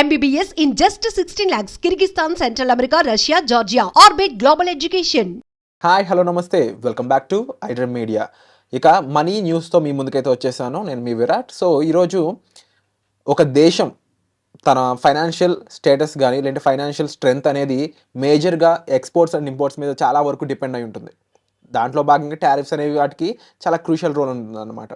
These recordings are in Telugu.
MBBS in just sixteen lakhs Kyrgyzstan central America Russia Georgia orbit global education hi hello namaste welcome back to iDream media ఇక మనీ న్యూస్తో మీ ముందుకైతే వచ్చేసాను. నేను మీ విరాట్. సో ఈరోజు ఒక దేశం తన ఫైనాన్షియల్ స్టేటస్ కానీ లేదంటే ఫైనాన్షియల్ స్ట్రెంగ్త్ అనేది మేజర్గా ఎక్స్పోర్ట్స్ అండ్ ఇంపోర్ట్స్ మీద చాలా వరకు డిపెండ్ అయి ఉంటుంది. దాంట్లో భాగంగా టారిఫ్స్ అనేవి వాటికి చాలా క్రూషియల్ రోల్ ఉంటుంది అనమాట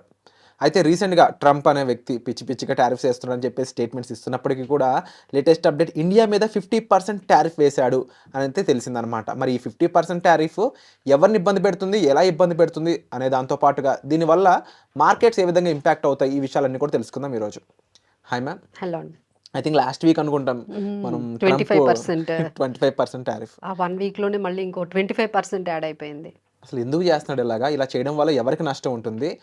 అయితే రీసెంట్గా ట్రంప్ అనే వ్యక్తి పిచ్చి పిచ్చిగా టారిఫ్స్ వేస్తున్నారని చెప్పేసి స్టేట్మెంట్స్ ఇస్తున్నప్పటికీ కూడా లేటెస్ట్ అప్డేట్ ఇండియా మీద ఫిఫ్టీ పర్సెంట్ టారిఫ్ వేశాడు అని అయితే తెలిసిందనమాట మరి ఈ ఫిఫ్టీ పర్సెంట్ టారిఫ్ ఎవరిని ఇబ్బంది పెడుతుంది ఎలా ఇబ్బంది పెడుతుంది అనే దాంతో పాటుగా దీనివల్ల మార్కెట్స్ ఏ విధంగా ఇంపాక్ట్ అవుతాయి ఈ విషయాలన్నీ కూడా తెలుసుకుందాం ఈరోజు. Hi ma'am hello I think last week అనుకుంటాం మనం 25% ట్వంటీ ఫైవ్ పర్సెంట్ టారిఫ్. ఆ వన్ వీక్లోనే మళ్ళీ ఇంకో ట్వంటీ ఫైవ్ పర్సెంట్ యాడ్ అయిపోయింది. అసలు ఎందుకు చేస్తున్నాడు ఇలాగా? ఇలా చేయడం వల్ల ఎవరికి నష్టం ఉంటుంది?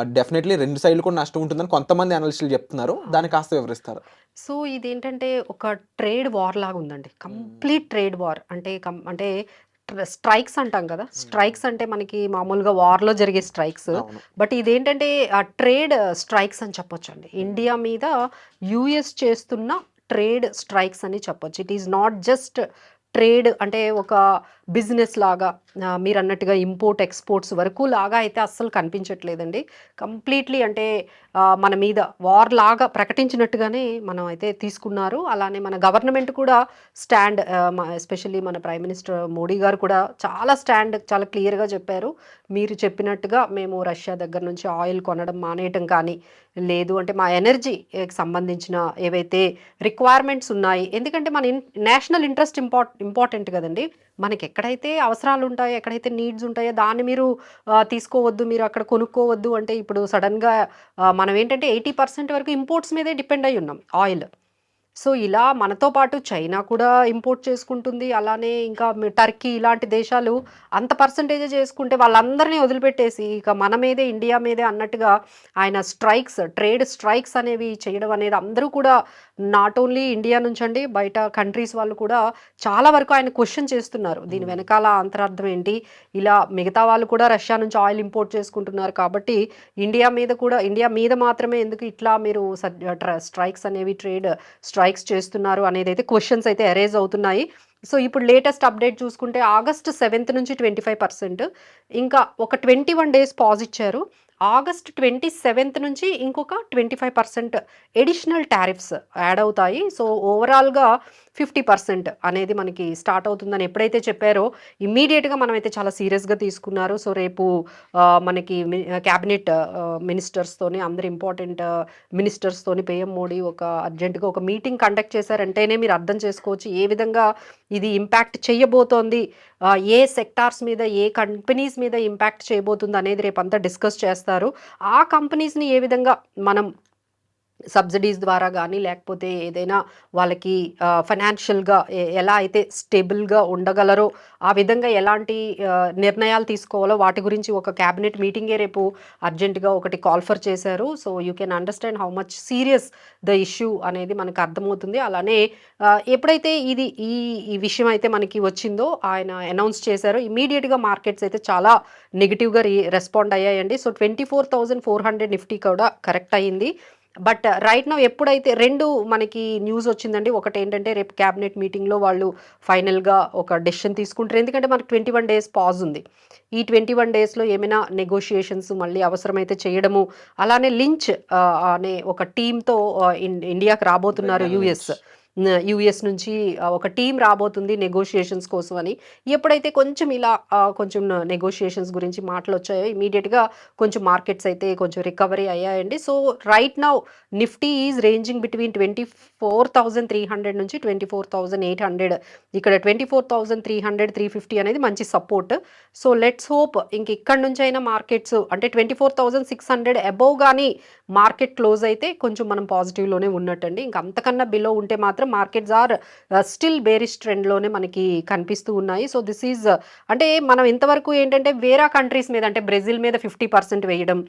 డెఫినెట్లీ రెండు సైడ్లు కూడా నష్టం ఉంటుందని కొంతమంది అనలిస్టులు చెప్తున్నారు. దాన్ని కాస్త వివరిస్తారు. సో ఇదేంటంటే ఒక ట్రేడ్ వార్ లాగా ఉందండి. Complete trade war. అంటే అంటే స్ట్రైక్స్ అంటాం కదా? స్ట్రైక్స్ అంటే మనకి మామూలుగా వార్లో జరిగే స్ట్రైక్స్. బట్ ఇదేంటంటే ఆ ట్రేడ్ స్ట్రైక్స్ అని చెప్పొచ్చు అండి ఇండియా మీద యుఎస్ చేస్తున్న ట్రేడ్ స్ట్రైక్స్ అని చెప్పొచ్చు. It is not just trade అంటే ఒక బిజినెస్ లాగా మీరు అన్నట్టుగా ఇంపోర్ట్ ఎక్స్పోర్ట్స్ వరకు లాగా అయితే అస్సలు కనిపించట్లేదండి. కంప్లీట్లీ అంటే మన మీద వార్ లాగా ప్రకటించినట్టుగానే మనం అయితే తీసుకున్నారు. అలానే మన గవర్నమెంట్ కూడా స్టాండ్ ఎస్పెషల్లీ మన ప్రైమ్ మినిస్టర్ మోడీ గారు కూడా చాలా స్టాండ్ చాలా క్లియర్గా చెప్పారు. మీరు చెప్పినట్టుగా మేము రష్యా దగ్గర నుంచి ఆయిల్ కొనడం మానేయటం కానీ లేదు అంటే మా ఎనర్జీకి సంబంధించిన ఏవైతే రిక్వైర్మెంట్స్ ఉన్నాయి ఎందుకంటే మన in national interest import important కదండి. మనకి ఎక్కడైతే అవసరాలు ఉంటాయో ఎక్కడైతే నీడ్స్ ఉంటాయో దాన్ని మీరు తీసుకోవద్దు మీరు అక్కడ కొనుక్కోవద్దు అంటే ఇప్పుడు సడన్గా మనం ఏంటంటే ఎయిటీ పర్సెంట్ వరకు ఇంపోర్ట్స్ మీదే డిపెండ్ అయి ఉన్నాం ఆయిల్. సో ఇలా మనతో పాటు చైనా కూడా ఇంపోర్ట్ చేసుకుంటుంది. అలానే ఇంకా టర్కీ ఇలాంటి దేశాలు అంత పర్సంటేజ్ చేసుకుంటే వాళ్ళందరినీ వదిలిపెట్టేసి ఇక మన మీదే ఇండియా మీదే అన్నట్టుగా ఆయన స్ట్రైక్స్ ట్రేడ్ స్ట్రైక్స్ అనేవి చేయడం అనేది అందరూ కూడా నాట్ ఓన్లీ ఇండియా నుంచి అండి బయట కంట్రీస్ వాళ్ళు కూడా చాలా వరకు ఆయన క్వశ్చన్ చేస్తున్నారు. దీని వెనకాల అంతరార్థం ఏంటి? ఇలా మిగతా వాళ్ళు కూడా రష్యా నుంచి ఆయిల్ ఇంపోర్ట్ చేసుకుంటున్నారు కాబట్టి ఇండియా మీద కూడా ఇండియా మీద మాత్రమే ఎందుకు ఇట్లా మీరు స్ట్రైక్స్ అనేవి ట్రేడ్ స్ట్రైక్స్ చేస్తున్నారు అనేది అయితే క్వశ్చన్స్ అయితే అరేజ్ అవుతున్నాయి. సో ఇప్పుడు లేటెస్ట్ అప్డేట్ చూసుకుంటే ఆగస్ట్ సెవెంత్ నుంచి ట్వంటీ ఫైవ్ పర్సెంట్ ఇంకా ఒక ట్వంటీ వన్ డేస్ పాజ్ ఇచ్చారు. ఆగస్ట్ ట్వంటీ సెవెంత్ నుంచి ఇంకొక twenty five percent additional tariffs add అవుతాయి. సో ఓవరాల్గా ఫిఫ్టీ పర్సెంట్ అనేది మనకి స్టార్ట్ అవుతుందని ఎప్పుడైతే చెప్పారో ఇమ్మీడియట్గా మనమైతే చాలా సీరియస్గా తీసుకున్నారు. సో రేపు మనకి క్యాబినెట్ మినిస్టర్స్తోని అందరు ఇంపార్టెంట్ మినిస్టర్స్తోని పిఎం మోడీ ఒక అర్జెంటుగా ఒక మీటింగ్ కండక్ట్ చేశారంటేనే మీరు అర్థం చేసుకోవచ్చు ఏ విధంగా ఇది ఇంపాక్ట్ చేయబోతోంది. ఏ సెక్టార్స్ మీద ఏ కంపెనీస్ మీద ఇంపాక్ట్ చేయబోతుంది అనేది రేపు అంతా డిస్కస్ చేస్తారు. ఆ కంపెనీస్ని ఏ విధంగా మనం సబ్సిడీస్ ద్వారా కానీ లేకపోతే ఏదైనా వాళ్ళకి ఫైనాన్షియల్గా ఎలా అయితే స్టేబుల్గా ఉండగలరో ఆ విధంగా ఎలాంటి నిర్ణయాలు తీసుకోవాలో వాటి గురించి ఒక క్యాబినెట్ మీటింగే రేపు అర్జెంటుగా ఒకటి కాల్ఫర్ చేశారు. So you can understand how much serious the issue అనేది మనకు అర్థమవుతుంది. అలానే ఎప్పుడైతే ఇది ఈ ఈ విషయం అయితే మనకి వచ్చిందో ఆయన అనౌన్స్ చేశారో ఇమీడియట్గా మార్కెట్స్ అయితే చాలా నెగిటివ్గా రెస్పాండ్ అయ్యాయండి. So twenty four thousand four hundred nifty కూడా కరెక్ట్ అయ్యింది. బట్ రైట్ నౌ ఎప్పుడైతే రెండు మనకి న్యూస్ వచ్చిందండి ఒకటి ఏంటంటే రేపు క్యాబినెట్ మీటింగ్లో వాళ్ళు ఫైనల్గా ఒక డెసిషన్ తీసుకుంటారు. ఎందుకంటే మనకు ట్వంటీ వన్ డేస్ పాజ్ ఉంది. ఈ ట్వంటీ వన్ డేస్లో ఏమైనా నెగోషియేషన్స్ మళ్ళీ అవసరమైతే చేయడము అలానే లించ్ అనే ఒక టీంతో ఇండియాకి రాబోతున్నారు యుఎస్ యుఎస్ నుంచి ఒక టీం రాబోతుంది నెగోషియేషన్స్ కోసం అని ఎప్పుడైతే కొంచెం ఇలా కొంచెం నెగోషియేషన్స్ గురించి మాటలు వచ్చాయో ఇమీడియట్గా కొంచెం మార్కెట్స్ అయితే కొంచెం రికవరీ అయ్యాయండి. So right now nifty is ranging between twenty four thousand three hundred నుంచి twenty four thousand eight hundred ఇక్కడ twenty four thousand three hundred three fifty అనేది మంచి సపోర్ట్ సో లెట్స్ హోప్ ఇంక ఇక్కడ నుంచి అయినా మార్కెట్స్ అంటే twenty four thousand six hundred above కానీ మార్కెట్ క్లోజ్ అయితే కొంచెం మనం పాజిటివ్లోనే ఉన్నట్టండి. ఇంకా అంతకన్నా బిలో ఉంటే మాత్రం మార్కెట్స్ ఆర్ స్టిల్ బేరిష్ ట్రెండ్లోనే మనకి కనిపిస్తూ ఉన్నాయి. సో దిస్ ఈజ్ అంటే మనం ఇంతవరకు ఏంటంటే వేరే కంట్రీస్ మీద అంటే బ్రెజిల్ మీద ఫిఫ్టీ పర్సెంట్ వేయడం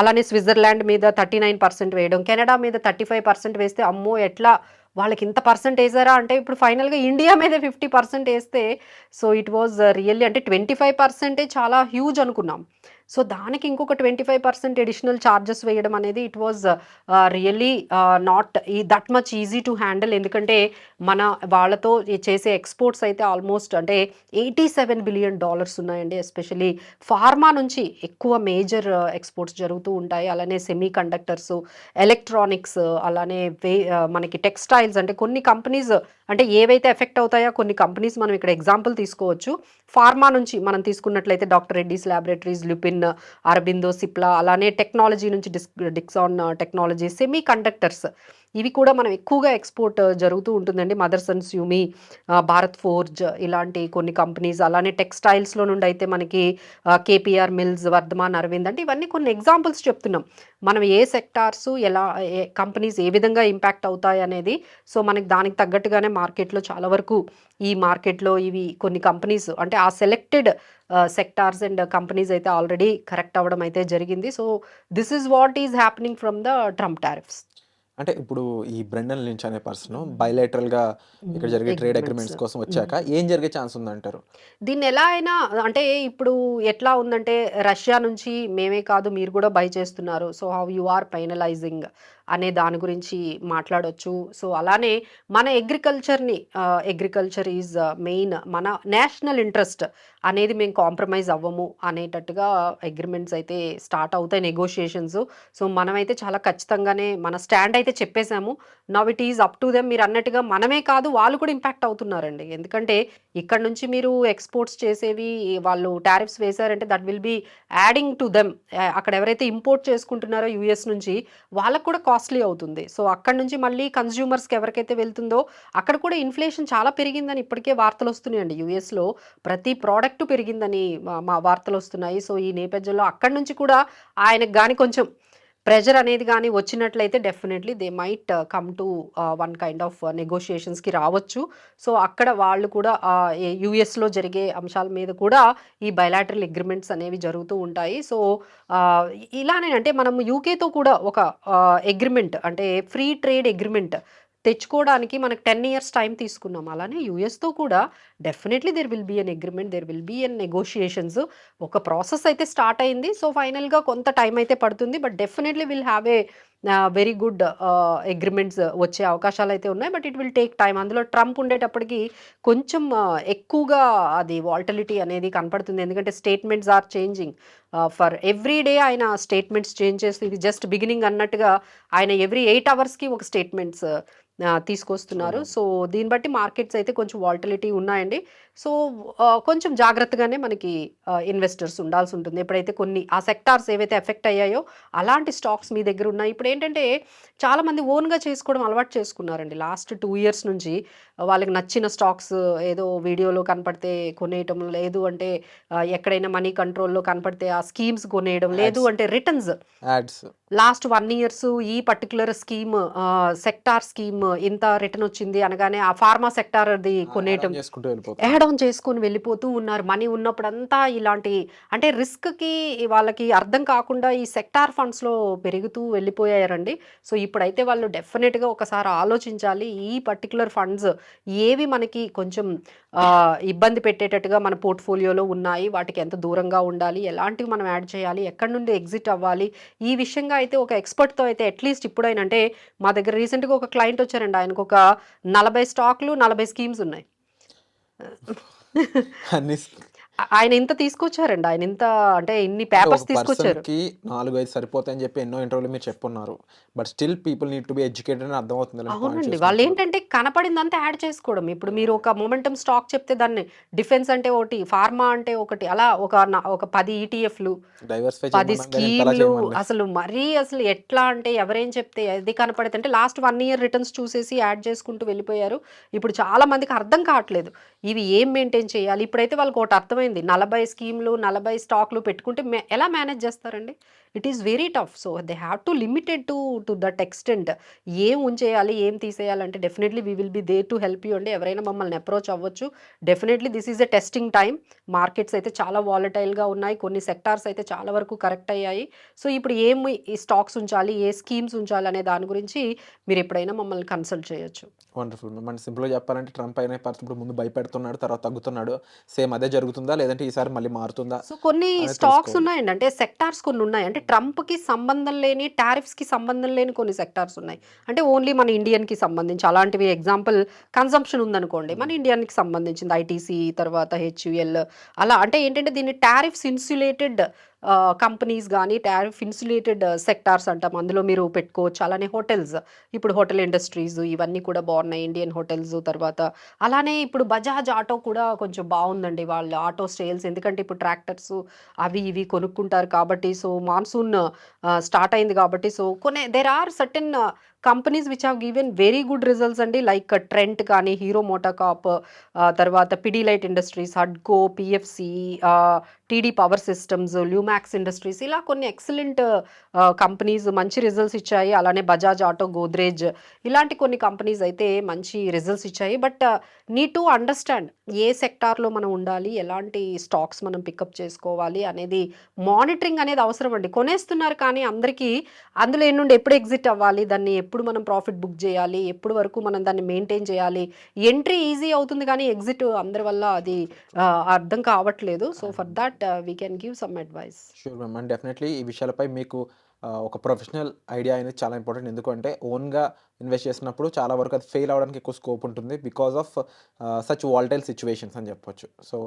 అలానే స్విట్జర్లాండ్ మీద థర్టీ నైన్ పర్సెంట్ వేయడం కెనడా మీద థర్టీ ఫైవ్ పర్సెంట్ వేస్తే అమ్మో ఎట్లా వాళ్ళకి ఇంత పర్సెంట్ వేసారా అంటే ఇప్పుడు ఫైనల్గా ఇండియా మీద ఫిఫ్టీ పర్సెంట్ వేస్తే సో ఇట్ వాజ్ రియల్లీ అంటే ట్వంటీ ఫైవ్ పర్సెంటే చాలా హ్యూజ్ అనుకున్నాం. సో దానికి ఇంకొక twenty five percent additional charges వేయడం అనేది ఇట్ వాజ్ రియల్లీ నాట్ ఈ that much easy to handle ఎందుకంటే మన వాళ్ళతో చేసే ఎక్స్పోర్ట్స్ అయితే ఆల్మోస్ట్ అంటే ఎయిటీ సెవెన్ బిలియన్ డాలర్స్ ఉన్నాయండి. ఎస్పెషలీ ఫార్మా నుంచి ఎక్కువ మేజర్ ఎక్స్పోర్ట్స్ uh, జరుగుతూ ఉంటాయి. అలానే సెమీ కండక్టర్స్ ఎలక్ట్రానిక్స్ అలానే వే uh, మనకి టెక్స్టైల్స్ అంటే కొన్ని కంపెనీస్ అంటే ఏవైతే ఎఫెక్ట్ అవుతాయో కొన్ని కంపెనీస్ మనం ఇక్కడ ఎగ్జాంపుల్ తీసుకోవచ్చు. ఫార్మా నుంచి మనం తీసుకున్నట్లయితే doctor Reddy's laboratories Lupin Aurobindo Cipla అలానే టెక్నాలజీ నుంచి డిస్ డిక్సాన్ టెక్నాలజీ సెమీ కండక్టర్స్ ఇవి కూడా మనం ఎక్కువగా ఎక్స్పోర్ట్ జరుగుతూ ఉంటుందండి. మదర్సన్ స్యూమి భారత్ ఫోర్జ్ ఇలాంటి కొన్ని కంపెనీస్ అలానే టెక్స్టైల్స్లో నుండి అయితే మనకి కేపీఆర్ మిల్స్ వర్ధమాన్ అరవింద్ అంటే ఇవన్నీ కొన్ని ఎగ్జాంపుల్స్ చెప్తున్నాం. మనం ఏ సెక్టార్స్ ఎలా ఏ కంపెనీస్ ఏ విధంగా ఇంపాక్ట్ అవుతాయి అనేది సో మనకి దానికి తగ్గట్టుగానే మార్కెట్లో చాలా వరకు ఈ మార్కెట్లో ఇవి కొన్ని కంపెనీస్ అంటే ఆ సెలెక్టెడ్ సెక్టార్స్ అండ్ కంపెనీస్ అయితే ఆల్రెడీ కరెక్ట్ అవ్వడం అయితే జరిగింది. So this is what is happening from the Trump tariffs. అంటే ఇప్పుడు ఈ బ్రెండన్ లించ్ అనే పర్సన్ బయలైటరల్గా ఇక్కడ జరిగే ట్రేడ్. అగ్రిమెంట్స్ కోసం వచ్చాక ఏం జరిగే ఛాన్స్ ఉందంటారు? దీన్ని ఎలా అయినా అంటే ఇప్పుడు ఎట్లా ఉందంటే రష్యా నుంచి మేమే కాదు మీరు కూడా బై చేస్తున్నారు. So how you are finalising అనే దాని గురించి మాట్లాడొచ్చు. సో అలానే మన అగ్రికల్చర్ని అగ్రికల్చర్ ఈజ్ మెయిన్ మన నేషనల్ ఇంట్రెస్ట్ అనేది మేము కాంప్రమైజ్ అవ్వము అనేటట్టుగా అగ్రిమెంట్స్ అయితే స్టార్ట్ అవుతాయి నెగోషియేషన్స్ సో మనమైతే చాలా ఖచ్చితంగానే మన స్టాండ్ అయితే చెప్పేశాము. Now it is up to them మీరు అన్నట్టుగా మనమే కాదు వాళ్ళు కూడా ఇంపాక్ట్ అవుతున్నారండి. ఎందుకంటే ఇక్కడ నుంచి మీరు ఎక్స్పోర్ట్స్ చేసేవి వాళ్ళు tariffs వేశారంటే that will be adding to them అక్కడ ఎవరైతే ఇంపోర్ట్ చేసుకుంటున్నారో యూఎస్ నుంచి వాళ్ళకు కూడా కాస్ట్లీ అవుతుంది. సో అక్కడ నుంచి మళ్ళీ కన్జ్యూమర్స్కి ఎవరికైతే వెళ్తుందో అక్కడ కూడా ఇన్ఫ్లేషన్ చాలా పెరిగిందని ఇప్పటికే వార్తలు వస్తున్నాయండి. యూఎస్లో ప్రతి ప్రోడక్ట్ పెరిగిందని మా- మా వార్తలు వస్తున్నాయి. సో ఈ నేపథ్యంలో అక్కడి నుంచి కూడా ఆయనకు కానీ కొంచెం ప్రెజర్ అనేది కానీ వచ్చినట్లయితే definitely they might come to one kind of నెగోషియేషన్స్కి రావచ్చు. సో అక్కడ వాళ్ళు కూడా uh, యుఎస్లో జరిగే అంశాల మీద కూడా ఈ బయలాటరల్ అగ్రిమెంట్స్ అనేవి జరుగుతూ ఉంటాయి. సో uh, ఇలానే అంటే మనం యూకేతో కూడా ఒక uh, అగ్రిమెంట్ అంటే ఫ్రీ ట్రేడ్ అగ్రిమెంట్ తెచ్చుకోవడానికి మనకు టెన్ ఇయర్స్ టైం తీసుకున్నాం. అలానే యూఎస్తో కూడా definitely there will be an agreement there will be an negotiations ఒక ప్రాసెస్ అయితే స్టార్ట్ అయింది. సో ఫైనల్గా కొంత టైం అయితే పడుతుంది. But definitely will have a very good agreements వచ్చే అవకాశాలు అయితే ఉన్నాయి. But it will take time అందులో ట్రంప్ ఉండేటప్పటికి కొంచెం ఆ, ఎక్కువగా అది వాల్టిలిటీ అనేది కనపడుతుంది. ఎందుకంటే statements are changing for every day ఆయన స్టేట్మెంట్స్ చేంజ్ చేస్తూ ఇది జస్ట్ బిగినింగ్ అన్నట్టుగా ఆయన ఎవ్రీ ఎయిట్ అవర్స్కి ఒక స్టేట్మెంట్స్ తీసుకొస్తున్నారు. అవును. సో దీన్ని బట్టి మార్కెట్స్ అయితే కొంచెం వాల్టిలిటీ ఉన్నాయండి. సో ఆ, కొంచెం జాగ్రత్తగానే మనకి ఇన్వెస్టర్స్ ఉండాల్సి ఉంటుంది. ఎప్పుడైతే కొన్ని ఆ సెక్టార్స్ ఏవైతే ఎఫెక్ట్ అయ్యాయో అలాంటి స్టాక్స్ మీ దగ్గర ఉన్నాయి. ఇప్పుడు ఏంటంటే చాలామంది ఓన్గా చేసుకోవడం అలవాటు చేసుకున్నారండి. లాస్ట్ టూ ఇయర్స్ నుంచి వాళ్ళకి నచ్చిన స్టాక్స్ ఏదో వీడియోలో కనపడితే కొనేయటం లేదు అంటే ఎక్కడైనా మనీ కంట్రోల్లో కనపడితే ఆ స్కీమ్స్ కొనేయడం లేదు. అంటే రిటర్న్స్. లాస్ట్ వన్ ఇయర్స్ ఈ పర్టికులర్ స్కీమ్ సెక్టార్ స్కీమ్ ఇంత రిటర్న్ వచ్చింది అనగానే ఆ ఫార్మా సెక్టార్ అది కొనేయటం. యాడ్ ఆన్ చేసుకొని వెళ్ళిపోతూ ఉన్నారు. మనీ ఉన్నప్పుడంతా ఇలాంటి అంటే రిస్క్కి వాళ్ళకి అర్థం కాకుండా ఈ సెక్టార్ ఫండ్స్లో పెరుగుతూ వెళ్ళిపోయారండి. సో ఇప్పుడైతే వాళ్ళు డెఫినెట్గా ఒకసారి ఆలోచించాలి ఈ పర్టికులర్ ఫండ్స్ ఏవి మనకి కొంచెం ఇబ్బంది పెట్టేటట్టుగా మన పోర్ట్ఫోలియోలో ఉన్నాయి. వాటికి ఎంత దూరంగా ఉండాలి? ఎలాంటివి మనం యాడ్ చేయాలి? ఎక్కడి నుండి ఎగ్జిట్ అవ్వాలి? ఈ విషయంగా అయితే ఒక ఎక్స్పర్ట్తో అయితే అట్లీస్ట్ ఇప్పుడైనా అంటే మా దగ్గర రీసెంట్గా ఒక క్లయింట్ వచ్చారండి. ఆయనకు ఒక నలభై స్టాక్లు నలభై స్కీమ్స్ ఉన్నాయి. అన్ని ఆయన ఇంత తీసుకొచ్చారండి. ఆయన ఇంత అంటే ఇన్ని పేపర్స్ తీసుకొచ్చారు. నాలుగు ఐదు సరిపోతాయని చెప్పి ఎన్నో ఇంటర్వ్యూలు మీరు చెప్పున్నారు. But still people need to be educated అని ఇలాంటి points అవునండి. వాళ్ళు ఏంటంటే కనపడిందంతా యాడ్ చేసుకోవడం. ఇప్పుడు మీరు ఒక మొమెంటం స్టాక్ చెప్తే దాన్ని డిఫెన్స్ అంటే ఒకటి ఫార్మా అంటే ఒకటి అలా ఒక ఒక పది E ఈటీఎఫ్లు డైవర్సిఫై పది స్కీమ్లు. అసలు మరీ అసలు ఎట్లా అంటే ఎవరేం చెప్తే అది కనపడితే అంటే లాస్ట్ వన్ ఇయర్ రిటర్న్స్ చూసేసి యాడ్ చేసుకుంటూ వెళ్ళిపోయారు. ఇప్పుడు చాలా మందికి అర్థం కావట్లేదు. ఇవి ఏం మెయింటైన్ చేయాలి? ఇప్పుడైతే వాళ్ళకి ఒకటి అర్థమైంది. నలభై స్కీమ్లు నలభై స్టాక్లు పెట్టుకుంటే మే- ఎలా మేనేజ్ చేస్తారండి? It is very tough so they have to limited to to that extent ఏం ఉంచేయాలి? ఏం తీసేయాలంటే definitely we will be there to help you అండి. ఎవరైనా మమ్మల్ని అప్రోచ్ అవ్వచ్చు. Definitely this is a testing time markets అయితే చాలా వాలటైల్గా ఉన్నాయి. కొన్ని సెక్టార్స్ అయితే చాలా వరకు కరెక్ట్ అయ్యాయి. సో ఇప్పుడు ఏం ఈ స్టాక్స్ ఉంచాలి? ఏ స్కీమ్స్ ఉంచాలి? అనే దాని గురించి మీరు ఎప్పుడైనా మమ్మల్ని కన్సల్ట్ చేయొచ్చు. వండర్ఫుల్ మనం సింపుల్గా చెప్పాలంటే ట్రంప్ అయిన పరిస్థితి ముందు ముందు భయపెడుతున్నాడు తర్వాత తగ్గుతున్నాడు. సేమ్ అదే జరుగుతుందా? లేదంటే ఈసారి మళ్ళీ మారుతుందా? సో కొన్ని స్టాక్స్. ఉన్నాయండి. అంటే సెక్టార్స్ కొన్ని ఉన్నాయి. అంటే ట్రంప్కి సంబంధం లేని టారిఫ్స్కి సంబంధం లేని కొన్ని సెక్టార్స్ ఉన్నాయి. అంటే ఓన్లీ మన ఇండియన్కి సంబంధించి. అలాంటివి ఎగ్జాంపుల్ కన్సంప్షన్ ఉందనుకోండి. మన ఇండియన్కి సంబంధించింది. ఐటీసీ తర్వాత హెచ్యుఎల్ అలా. అంటే ఏంటంటే దీన్ని టారిఫ్స్ ఇన్సులేటెడ్ కంపెనీస్ కానీ టారిఫ్ ఇన్సులేటెడ్ సెక్టార్స్ అంటాం. అందులో మీరు పెట్టుకోవచ్చు. అలానే హోటల్స్. ఇప్పుడు హోటల్ ఇండస్ట్రీస్ ఇవన్నీ కూడా బాగున్నాయి. ఇండియన్ హోటల్స్ తర్వాత అలానే ఇప్పుడు బజాజ్ ఆటో కూడా కొంచెం బాగుందండి. వాళ్ళ ఆటో సేల్స్. ఎందుకంటే ఇప్పుడు ట్రాక్టర్స్ అవి ఇవి కొనుక్కుంటారు కాబట్టి సో మాన్సూన్ స్టార్ట్ అయింది కాబట్టి సో కొన్ని there are certain companies which have given very good results అండి. లైక్ ట్రెంట్ కానీ హీరో మోటాకాప్ తర్వాత Pidilite industries హడ్కో PFC TD power systems Lumax industries ఇలా కొన్ని ఎక్సలెంట్ కంపెనీస్ మంచి రిజల్ట్స్ ఇచ్చాయి. అలానే బజాజ్ ఆటో గోద్రేజ్ ఇలాంటి కొన్ని కంపెనీస్ అయితే మంచి రిజల్ట్స్ ఇచ్చాయి. బట్ నీ టు అండర్స్టాండ్ ఏ సెక్టార్లో మనం ఉండాలి? ఎలాంటి స్టాక్స్ మనం పికప్ చేసుకోవాలి? అనేది మానిటరింగ్ అనేది అవసరం అండి. కొనేస్తున్నారు కానీ అందరికీ అందులో నుండి ఎప్పుడు ఎగ్జిట్ అవ్వాలి? దాన్ని ఎప్పుడు మనం ప్రాఫిట్ బుక్ చేయాలి? ఎప్పుడు వరకు మనం దాన్ని మెయింటైన్ చేయాలి? ఎంట్రీ ఈజీ అవుతుంది కానీ ఎగ్జిట్ అందరి వల్ల అది అర్థం కావట్లేదు. So for that we can give some advice. Sure ma'am. Definitely ఈ విషయాలపై మీకు ఒక ప్రొఫెషనల్ ఐడియా అనేది చాలా ఇంపార్టెంట్. ఎందుకంటే ఓన్గా ఇన్వెస్ట్ చేసినప్పుడు చాలా వరకు అది ఫెయిల్ అవ్వడానికి ఎక్కువ స్కోప్ ఉంటుంది because of such volatile situations అని చెప్పొచ్చు. సో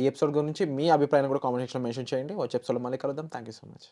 ఈ ఎపిసోడ్ గురించి మీ అభిప్రాయాన్ని కూడా కామెంట్ సెక్షన్లో మెన్షన్ చేయండి. వచ్చే ఎపిసోడ్లో మళ్ళీ కలుద్దాం. Thank you so much.